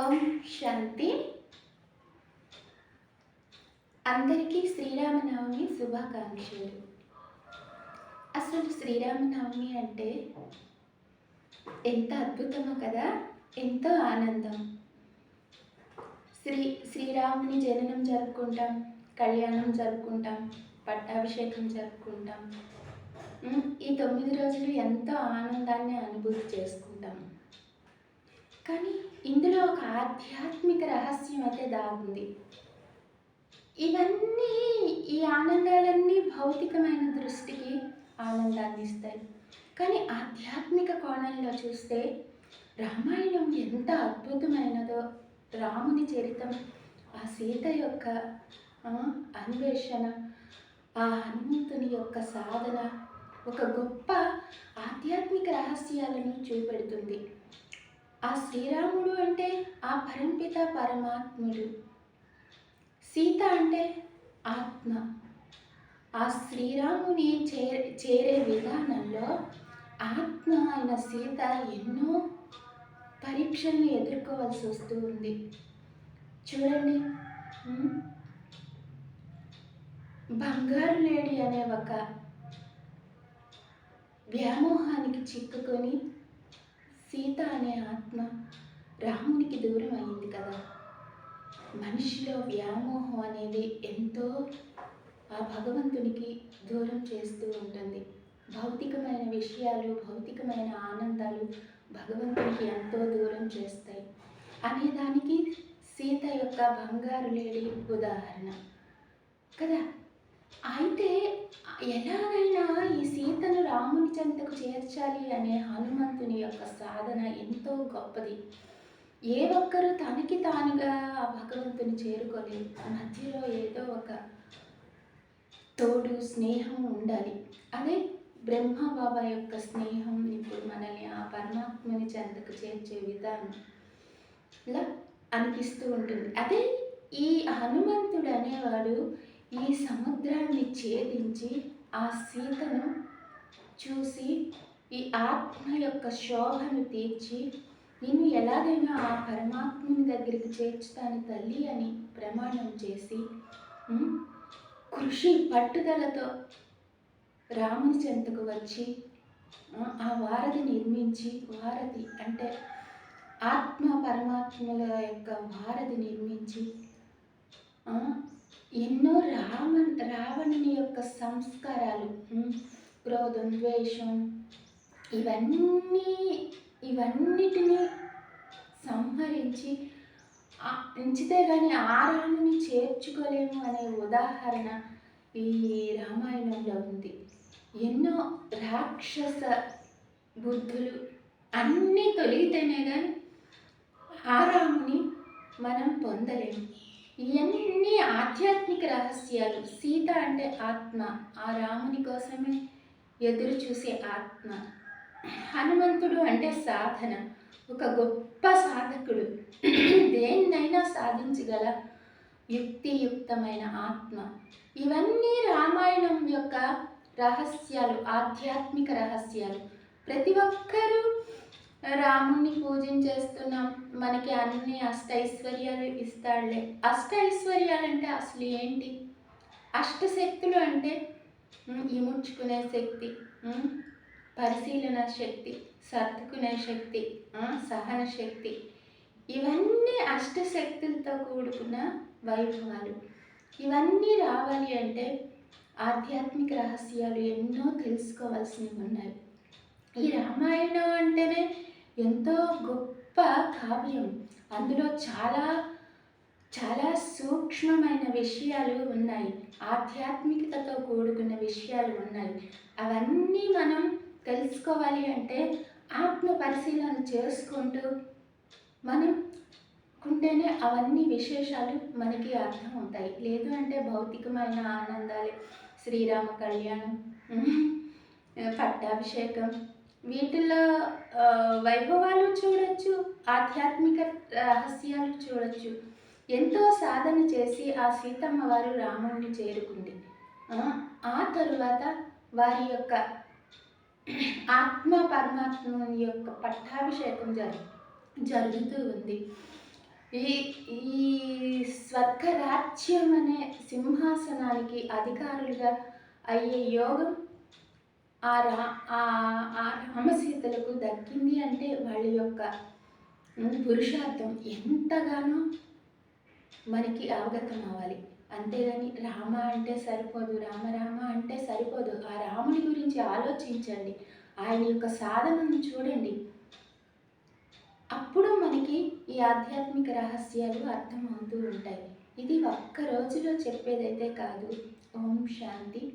ఓం శాంతి. అందరికీ శ్రీరామనవమి శుభాకాంక్షలు. అసలు శ్రీరామనవమి అంటే ఎంత అద్భుతమో కదా ఎంతో ఆనందం. శ్రీ శ్రీరాముని జననం జరుపుకుంటాం కళ్యాణం జరుపుకుంటాం పట్టాభిషేకం జరుపుకుంటాం. ఈ తొమ్మిది రోజులు ఎంతో ఆనందాన్ని అనుభూతి చేసుకుంటాం. కానీ ఇందులో ఒక ఆధ్యాత్మిక రహస్యం అయితే దాగుంది. ఇవన్నీ ఈ ఆనందాలన్నీ భౌతికమైన దృష్టికి ఆనందాన్ని ఇస్తాయి కానీ ఆధ్యాత్మిక కోణంలో చూస్తే రామాయణం ఎంత అద్భుతమైనదో రాముని చరితం ఆ సీత యొక్క అన్వేషణ ఆ హనుమంతుని యొక్క సాధన ఒక గొప్ప ఆధ్యాత్మిక రహస్యాలను చూపెడుతుంది. ఆ శ్రీరాముడు అంటే ఆ పరంపిత పరమాత్ముడు. సీత అంటే ఆత్మ. ఆ శ్రీరాముని చే చేరే విధానంలో ఆత్మ అయిన సీత ఎన్నో పరీక్షల్ని ఎదుర్కోవాల్సి వస్తూ ఉంది. చూడండి. బంగారు లేడి అనే ఒక వ్యామోహానికి చిక్కుకొని సీత అనే ఆత్మ రామునికి దూరం అయింది కదా. మనిషిలో వ్యామోహం అనేది ఎంతో ఆ భగవంతునికి దూరం చేస్తూ ఉంటుంది. భౌతికమైన విషయాలు భౌతికమైన ఆనందాలు భగవంతునికి ఎంతో దూరం చేస్తాయి. అనేదానికి సీత యొక్క బంగారు లేడి ఉదాహరణ. కదా అయితే ఎలాగైనా ఈ సీతను రాముని చెంతకు చేర్చాలి అనే హనుమంతుని యొక్క సాధన ఎంతో గొప్పది. ఏ ఒక్కరు తనకి తానుగా ఆ భగవంతుని చేరుకొని మధ్యలో ఏదో ఒక తోడు స్నేహం ఉండాలి. అదే బ్రహ్మ బాబా యొక్క స్నేహం ఇప్పుడు మనల్ని ఆ పరమాత్మని చెంతకు చేర్చే విధానం ఇలా అనిపిస్తూ ఉంటుంది. అదే ఈ హనుమంతుడు అనేవాడు ఈ సముద్రాన్ని ఛేదించి ఆ సీతను చూసి ఈ ఆత్మ యొక్క శోభను తీర్చి నిన్ను ఎలాగైనా ఆ పరమాత్మని దగ్గరికి చేర్చుతాను తల్లి అని ప్రమాణం చేసి కృషి పట్టుదలతో రాముని చెంతకు వచ్చి ఆ, వారధి నిర్మించి వారధి అంటే ఆత్మ పరమాత్మల యొక్క వారధి నిర్మించి ఎన్నో రామ రావణుని యొక్క సంస్కారాలు క్రోధం ద్వేషం ఇవన్నీ ఇవన్నిటినీ సంహరించి ఉంచితే కానీ ఆ రాముని చేర్చుకోలేము అనే ఉదాహరణ ఈ రామాయణంలో ఉంది. ఎన్నో రాక్షస బుద్ధులు అన్నీ తొలిగితేనే కానీ ఆ రాముని మనం పొందలేము. ఇవన్నీ ఆధ్యాత్మిక రహస్యాలు. సీత అంటే ఆత్మ. ఆ రాముని కోసమే ఎదురు చూసే ఆత్మ. హనుమంతుడు అంటే సాధన. ఒక గొప్ప సాధకుడు. దేన్నైనా సాధించగల యుక్తియుక్తమైన ఆత్మ. ఇవన్నీ రామాయణం యొక్క రహస్యాలు ఆధ్యాత్మిక రహస్యాలు. ప్రతి ఒక్కరూ రాముణ్ణి పూజించేస్తున్నాం. మనకి అన్ని అష్టైశ్వర్యాలు ఇస్తాడులే అష్టైశ్వర్యాలు అంటే అసలు ఏంటి? అష్టశక్తులు అంటే ఇముడ్చుకునే శక్తి పరిశీలన శక్తి సర్దుకునే శక్తి సహన శక్తి. ఇవన్నీ అష్ట శక్తులతో కూడుకున్న వైభవాలు. ఇవన్నీ రావాలి అంటే ఆధ్యాత్మిక రహస్యాలు ఎన్నో తెలుసుకోవాల్సినవి ఉన్నాయి. ఈ రామాయణం అంటేనే ఎంతో గొప్ప కావ్యం. అందులో చాలా చాలా సూక్ష్మమైన విషయాలు ఉన్నాయి. ఆధ్యాత్మికతతో కూడుకున్న విషయాలు ఉన్నాయి. అవన్నీ మనం తెలుసుకోవాలి అంటే ఆత్మ పరిశీలన చేసుకుంటూ మనం కుంటేనే అవన్నీ విశేషాలు మనకి అర్థమవుతాయి. లేదు అంటే భౌతికమైన ఆనందాలే. శ్రీరామ కళ్యాణం పట్టాభిషేకం వీటిలో వైభవాలు చూడొచ్చు ఆధ్యాత్మిక రహస్యాలు చూడొచ్చు. ఎంతో సాధన చేసి ఆ సీతమ్మ వారు రాముడిని చేరుకుంది. ఆ, ఆ తరువాత వారి యొక్క ఆత్మ పరమాత్మ యొక్క పట్టాభిషేకం జరు జరుగుతూ ఉంది. ఈ ఈ స్వర్గరాజ్యం అనే సింహాసనానికి అధికారులుగా అయ్యే యోగం ఆ రా ఆ ఆ రామసీతలకు దక్కింది అంటే వాళ్ళ యొక్క పురుషార్థం ఎంతగానో మనకి అవగతం అవ్వాలి. అంతేగాని రామ అంటే సరిపోదు రామ రామ అంటే సరిపోదు. ఆ రాముని గురించి ఆలోచించండి. ఆయన యొక్క సాధనను చూడండి. అప్పుడు మనకి ఈ ఆధ్యాత్మిక రహస్యాలు అర్థమవుతూ ఉంటాయి. ఇది ఒక్క రోజులో చెప్పేదైతే కాదు. ఓం శాంతి.